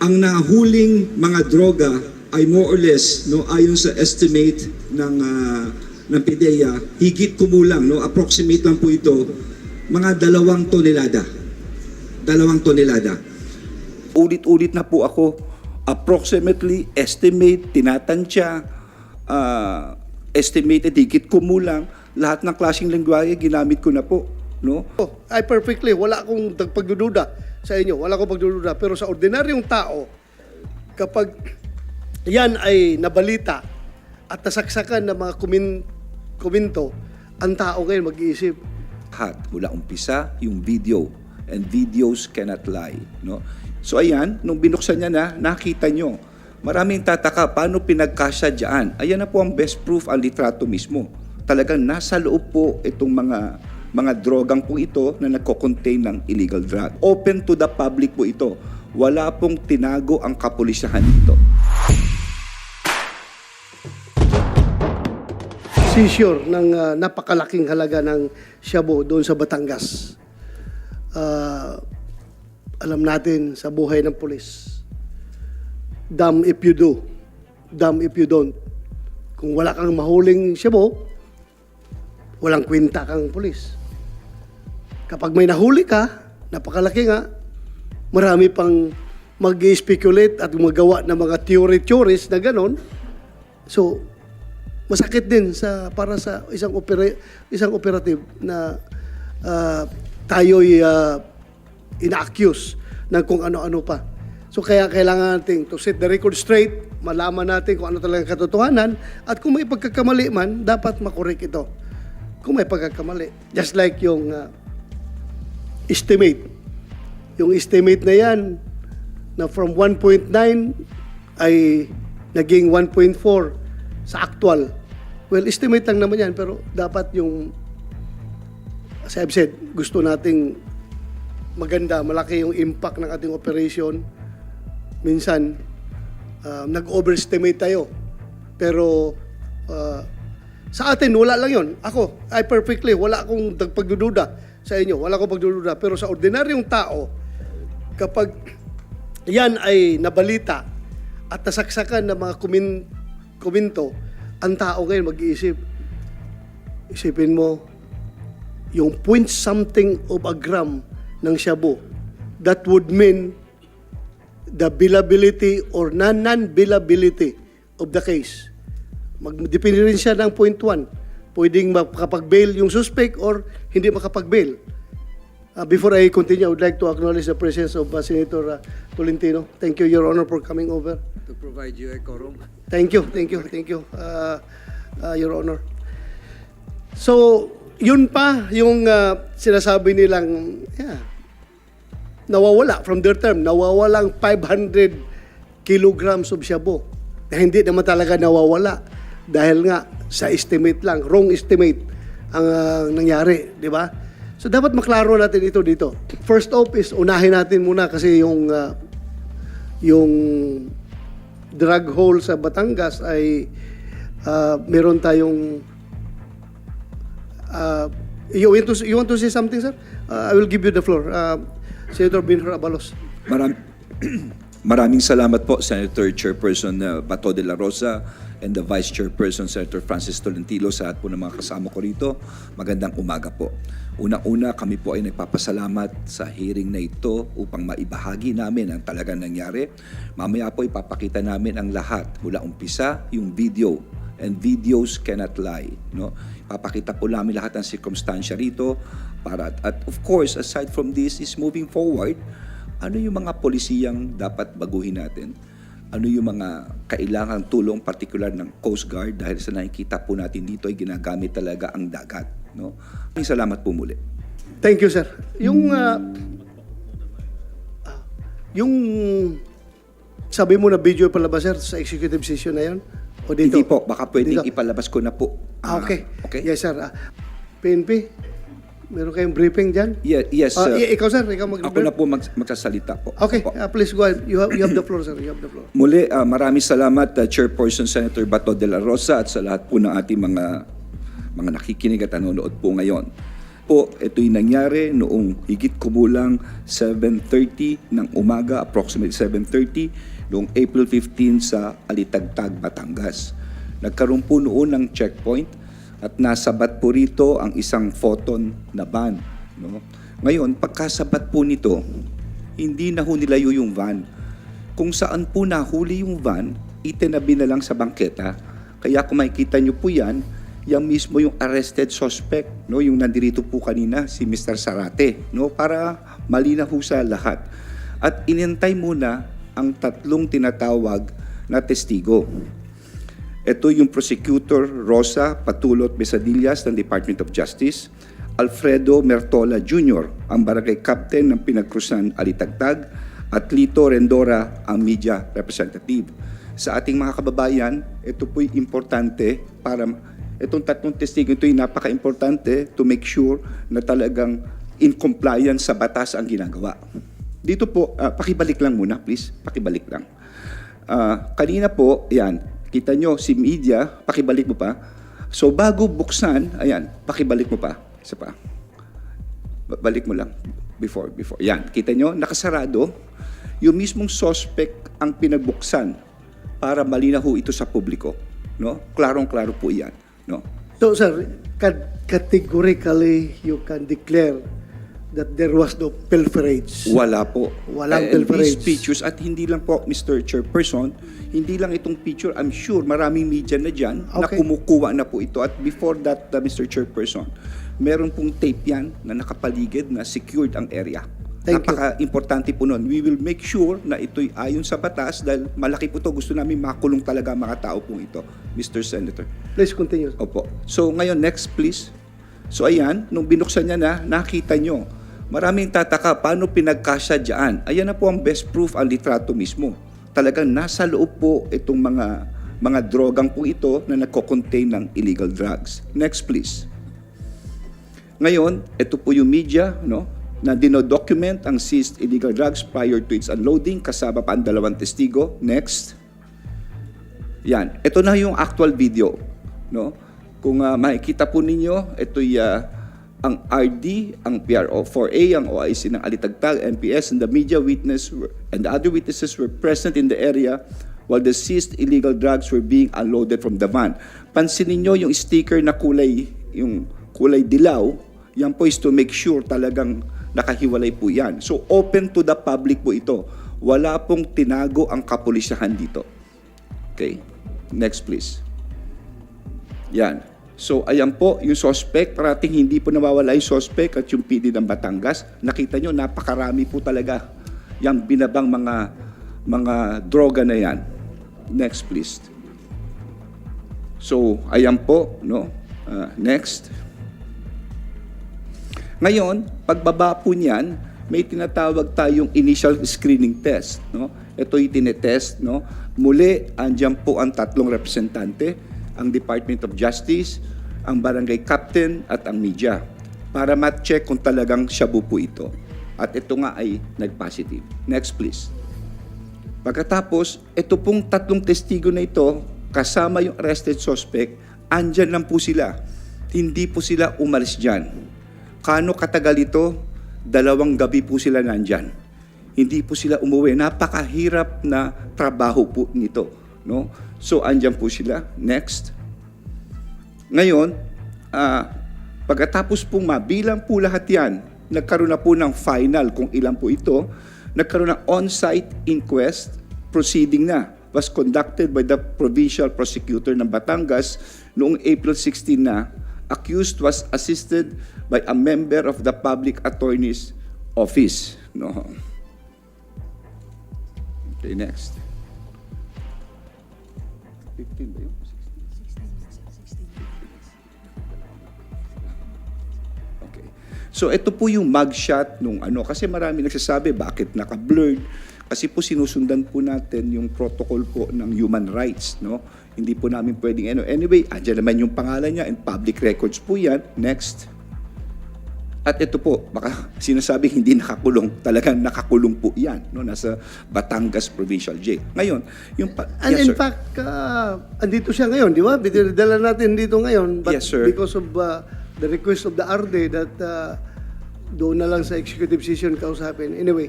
ang nahuling mga droga ay more or less no ayon sa estimate ng ah, ng PDEA higit kumulang no approximate lang po ito mga dalawang tonelada. Dalawang tonelada. Ulit-ulit na po ako. Approximately estimate tinatansya ah, estimated higit kumulang lahat ng klaseng lengguwahe ginamit ko na po no? Oh, I perfectly, wala akong pagdududa sa inyo, wala akong pagdududa. Pero sa ordinaryong tao, kapag yan ay nabalita at nasaksakan ng mga kumin, kuminto, ang tao ngayon mag-iisip, lahat mula umpisa yung video. And videos cannot lie no? So ayan nung binuksan niya na nakita nyo maraming tataka paano pinagkasya diyan ayan na po ang best proof ang litrato mismo. Talagang nasa loob po itong mga mga drogang po ito na nagko-contain ng illegal drug open to the public po ito wala pong tinago ang kapulisahan dito seizure ng ah, napakalaking halaga ng shabu doon sa Batangas. Ah, alam natin sa buhay ng pulis. Damn if you do. Damn if you don't. Kung wala kang mahuling shabu, walang kwenta kang pulis. Kapag may nahuli ka, napakalaki nga, marami pang mag-speculate at magawa ng mga theory-theories na ganon. So, masakit din sa para sa isang opera, isang operative na ah, tayo'y uh, ina-accuse ng kung ano-ano pa. So kaya kailangan natin to set the record straight, malaman natin kung ano talaga katotohanan at kung may pagkakamali man, dapat makorek ito. Kung may pagkakamali. Just like yung ah, estimate. Yung estimate na yan na from 1.9 ay naging 1.4 sa actual. Well, estimate lang naman yan, pero dapat yung, as I've said, gusto nating maganda, malaki yung impact ng ating operation. Minsan, uh, nag-overestimate tayo. Pero, uh, sa atin, wala lang yon. Ako, I perfectly, wala akong pagdududa sa inyo. Wala akong pagdududa. Pero sa ordinaryong tao, kapag yan ay nabalita at nasaksakan ng mga kumin, kuminto, ang tao ngayon mag-iisip, isipin mo, yung point something of a gram ng shabu, that would mean the billability or non- non-billability of the case. Magdepende rin siya ng point one. Pwedeng makapag-bail yung suspect or hindi makapag-bail. Uh, before I continue, I would like to acknowledge the presence of uh, Senator uh, Tolentino. Thank you, Your Honor, for coming over. to provide you a quorum. Thank you, thank you, thank you, uh, uh, Your Honor. So, yun pa yung uh, sinasabi nilang, yeah, nawawala from their term, nawawalang 500 kilograms of shabu. Na hindi naman talaga nawawala dahil nga sa estimate lang, wrong estimate ang uh, nangyari, di ba? So dapat maklaro natin ito dito. First off is unahin natin muna kasi yung uh, yung drug hole sa Batangas ay uh, meron tayong uh, you, want to, you want to say something, sir? Uh, I will give you the floor. Uh, Senator Binhor Abalos. Maram, maraming salamat po, Senator Chairperson uh, Bato de la Rosa and the Vice Chairperson, Senator Francis Tolentino, sa lahat po ng mga kasama ko rito. Magandang umaga po. Una-una, kami po ay nagpapasalamat sa hearing na ito upang maibahagi namin ang talagang nangyari. Mamaya po ipapakita namin ang lahat mula umpisa, yung video and videos cannot lie no papakita po namin lahat ng circumstansya rito para at of course aside from this is moving forward ano yung mga polisiyang dapat baguhin natin ano yung mga kailangang tulong particular ng Coast Guard dahil sa nakikita po natin dito ay ginagamit talaga ang dagat no Maraming salamat po muli Thank you, sir. Yung, uh, ah, yung sabi mo na video palabas, sir, sa executive session na yun? O dito? hindi po baka pwedeng Dito? ipalabas ko na po Ah, okay. okay Yes, sir. Ah, PNP, meron kayong briefing dyan? Ye- yes Ah, sir. i- ikaw, sir, ikaw mag ako na po mag- magsasalita po Okay, Opo. ah, please go ahead. You have, you have the floor, sir. You have the floor. Muli, ah, maraming salamat uh, Chairperson Senator Bato de la Rosa at sa lahat po ng ating mga mga nakikinig at nanonood po ngayon. po, ito'y nangyari noong higit kumulang 7.30 ng umaga, approximately 7.30, noong April 15 sa Alitagtag, Batangas. Nagkaroon po noon ng checkpoint at nasabat po rito ang isang photon na van. No? Ngayon, pagkasabat po nito, hindi na ho nilayo yung van. Kung saan po nahuli yung van, itinabi na lang sa bangketa. Kaya kung makikita nyo po yan, yan mismo yung arrested suspect, no? yung nandirito po kanina, si Mr. Sarate, no? para malinaw sa lahat. At inintay muna ang tatlong tinatawag na testigo. Ito yung prosecutor Rosa Patulot Besadillas ng Department of Justice, Alfredo Mertola Jr., ang barangay captain ng Pinagkrusan Alitagtag, at Lito Rendora, ang media representative. Sa ating mga kababayan, ito po'y importante para itong tatlong testigo ito'y napaka-importante to make sure na talagang in compliance sa batas ang ginagawa. Dito po, ah, pakibalik lang muna, please. Pakibalik lang. Ah, kanina po, yan, kita nyo, si media, pakibalik mo pa. So bago buksan, ayan, pakibalik mo pa. Isa pa. Ba- Balik mo lang. Before, before. Yan, kita nyo, nakasarado. Yung mismong suspect ang pinagbuksan para malinaw ito sa publiko. No? Klarong-klaro po yan. No? So, sir, ca- categorically, you can declare that there was no pilferage. Wala po. Walang And pilferage. these pictures, at hindi lang po, Mr. Chairperson, hindi lang itong picture, I'm sure maraming media na dyan na Okay. kumukuha na po ito. At before that, uh, Mr. Chairperson, meron pong tape yan na nakapaligid na secured ang area. Thank you. Napaka-importante po nun. We will make sure na ito'y ayon sa batas dahil malaki po to Gusto namin makulong talaga ang mga tao pong ito, Mr. Senator. Please continue. Opo. So ngayon, next please. So ayan, nung binuksan niya na, nakita nyo. Maraming tataka, paano pinagkasya dyan? Ayan na po ang best proof ang litrato mismo. Talagang nasa loob po itong mga mga drogang po ito na nagko-contain ng illegal drugs. Next please. Ngayon, ito po yung media, no? na dinodocument ang seized illegal drugs prior to its unloading, kasama pa ang dalawang testigo. Next. Yan. Ito na yung actual video. No? Kung ah, makikita po ninyo, ito ang RD, ang PRO4A, ang OIC ng Alitagtag, NPS, and the media witness were, and the other witnesses were present in the area while the seized illegal drugs were being unloaded from the van. Pansinin nyo yung sticker na kulay, yung kulay dilaw, yan po is to make sure talagang nakahiwalay po yan. So open to the public po ito. Wala pong tinago ang kapulisahan dito. Okay. Next please. Yan. So ayan po yung suspect. Parating hindi po nawawala yung suspect at yung PD ng Batangas. Nakita nyo, napakarami po talaga yung binabang mga mga droga na yan. Next please. So ayan po, no? Ah, next. Ngayon, pagbaba po niyan, may tinatawag tayong initial screening test. No? Ito yung tinetest. No? Muli, andyan po ang tatlong representante, ang Department of Justice, ang barangay captain at ang media para mat-check kung talagang shabu po ito. At ito nga ay nag-positive. Next please. Pagkatapos, ito pong tatlong testigo na ito, kasama yung arrested suspect, andyan lang po sila. Hindi po sila umalis dyan. Kano katagal ito? Dalawang gabi po sila nandyan. Hindi po sila umuwi. Napakahirap na trabaho po nito. No? So, andyan po sila. Next. Ngayon, ah, pagkatapos pong mabilang po lahat yan, nagkaroon na po ng final kung ilan po ito, nagkaroon ng on-site inquest proceeding na was conducted by the provincial prosecutor ng Batangas noong April 16 na accused was assisted by a member of the public attorney's office no okay next 15 ba yun? Okay. So ito po yung mugshot nung ano kasi marami nagsasabi bakit naka-blurred kasi po sinusundan po natin yung protocol po ng human rights, no? Hindi po namin pwedeng ano. Anyway, andyan naman yung pangalan niya and public records po yan. Next. At ito po, baka sinasabing hindi nakakulong. Talagang nakakulong po yan. No? Nasa Batangas Provincial Jail. Ngayon, yung... Pa- And Yes, in sir. fact, uh, andito siya ngayon, di ba? Dinadala natin dito ngayon. But Yes, sir. because of uh, the request of the RD that uh, doon na lang sa executive session kausapin. Anyway,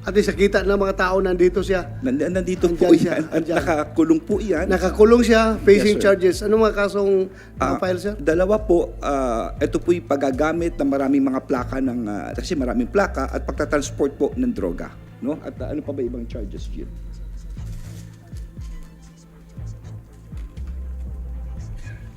at least nakita ng mga tao nandito siya. Nand- Nandito po Andyan siya, yan at andyan. nakakulong po yan. Nakakulong siya, facing Yes, sir. charges. Ano mga kasong Ah, file sir? Dalawa po, ah, ito po yung paggagamit ng maraming mga plaka ng, ah, kasi maraming plaka at pagtatransport po ng droga. No? At ah, ano pa ba ibang charges, Jim?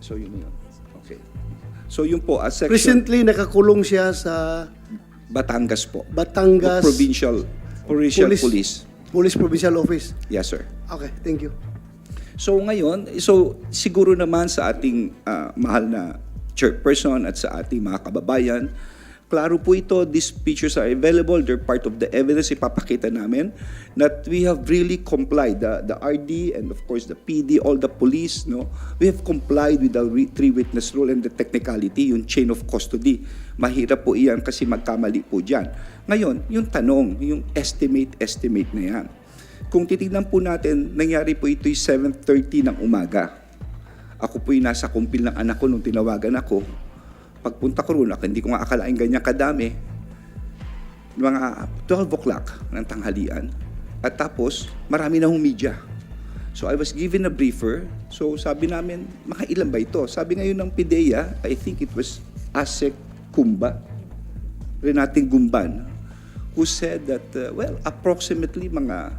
So yun yun. Okay. So yun po, a section Recently, nakakulong siya sa Batangas po. Batangas Provincial, Provincial Police- Police. Police Provincial Office. Yes, sir. Okay, thank you. So ngayon, so siguro naman sa ating ah, mahal na chairperson at sa ating mga kababayan, klaro po ito, these pictures are available, they're part of the evidence ipapakita namin that we have really complied, the, the RD and of course the PD, all the police, no, we have complied with the re- three witness rule and the technicality, yung chain of custody. Mahirap po iyan kasi magkamali po dyan. Ngayon, yung tanong, yung estimate, estimate na yan. Kung titignan po natin, nangyari po ito'y 7.30 ng umaga. Ako po'y nasa kumpil ng anak ko nung tinawagan ako. Pagpunta ko roon, hindi ko nga akalain ganyan kadami. Mga 12 o'clock ng tanghalian. At tapos, marami na hong media. So I was given a briefer. So sabi namin, makailan ba ito? Sabi ngayon ng PIDEA, I think it was Asek Kumba, Renating Gumban, who said that, uh, well, approximately mga,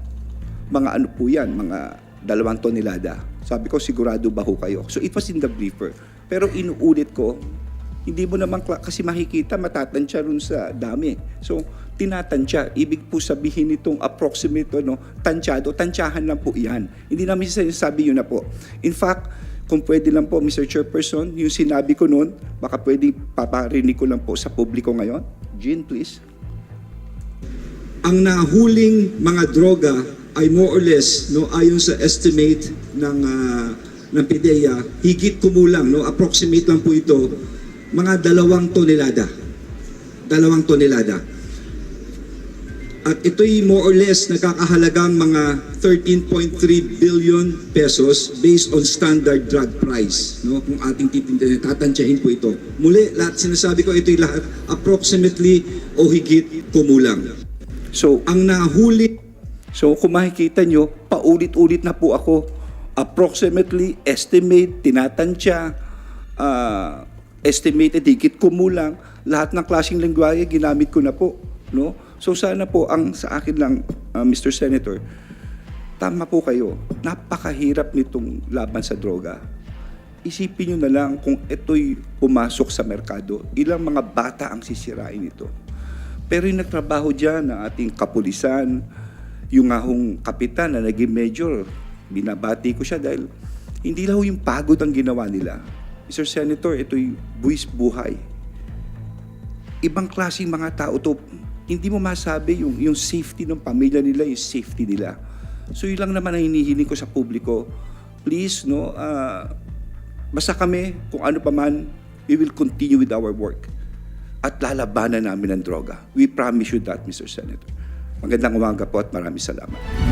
mga ano po yan, mga dalawang tonelada. Sabi ko, sigurado ba ho kayo? So it was in the briefer. Pero inuulit ko, hindi mo naman, kasi makikita, matatansya rin sa dami. So, tinatansya. Ibig po sabihin nitong approximate, ano, tansyado, tansyahan lang po yan. Hindi namin sinasabi yun na po. In fact, kung pwede lang po, Mr. Chairperson, yung sinabi ko noon, baka pwede paparinig ko lang po sa publiko ngayon. Jean, please. ang nahuling mga droga ay more or less no ayon sa estimate ng ah, ng PIDEA higit kumulang no approximate lang po ito mga dalawang tonelada. Dalawang tonelada. At ito'y more or less nakakahalagang mga 13.3 billion pesos based on standard drug price no? Kung ating titindihin tatantyahin po ito. Muli lahat sinasabi ko ito'y lahat approximately o higit kumulang. So, ang nahuli So kung makikita nyo, paulit-ulit na po ako. Approximately, estimate, tinatansya, ah, estimated, higit kumulang. Lahat ng klaseng lingwahe, ginamit ko na po. No? So sana po, ang sa akin lang, ah, Mr. Senator, tama po kayo. Napakahirap nitong laban sa droga. Isipin nyo na lang kung ito'y pumasok sa merkado, ilang mga bata ang sisirain ito. Pero yung nagtrabaho dyan na ating kapulisan, yung ahong kapitan na naging major, binabati ko siya dahil hindi lang yung pagod ang ginawa nila. Mr. Senator, ito'y buwis buhay. Ibang klaseng mga tao to, hindi mo masabi yung, yung safety ng pamilya nila, yung safety nila. So yun lang naman ang hinihiling ko sa publiko. Please, no, ah, basta kami, kung ano pa man, we will continue with our work at lalabanan namin ang droga. We promise you that, Mr. Senator. Magandang umaga po at maraming salamat.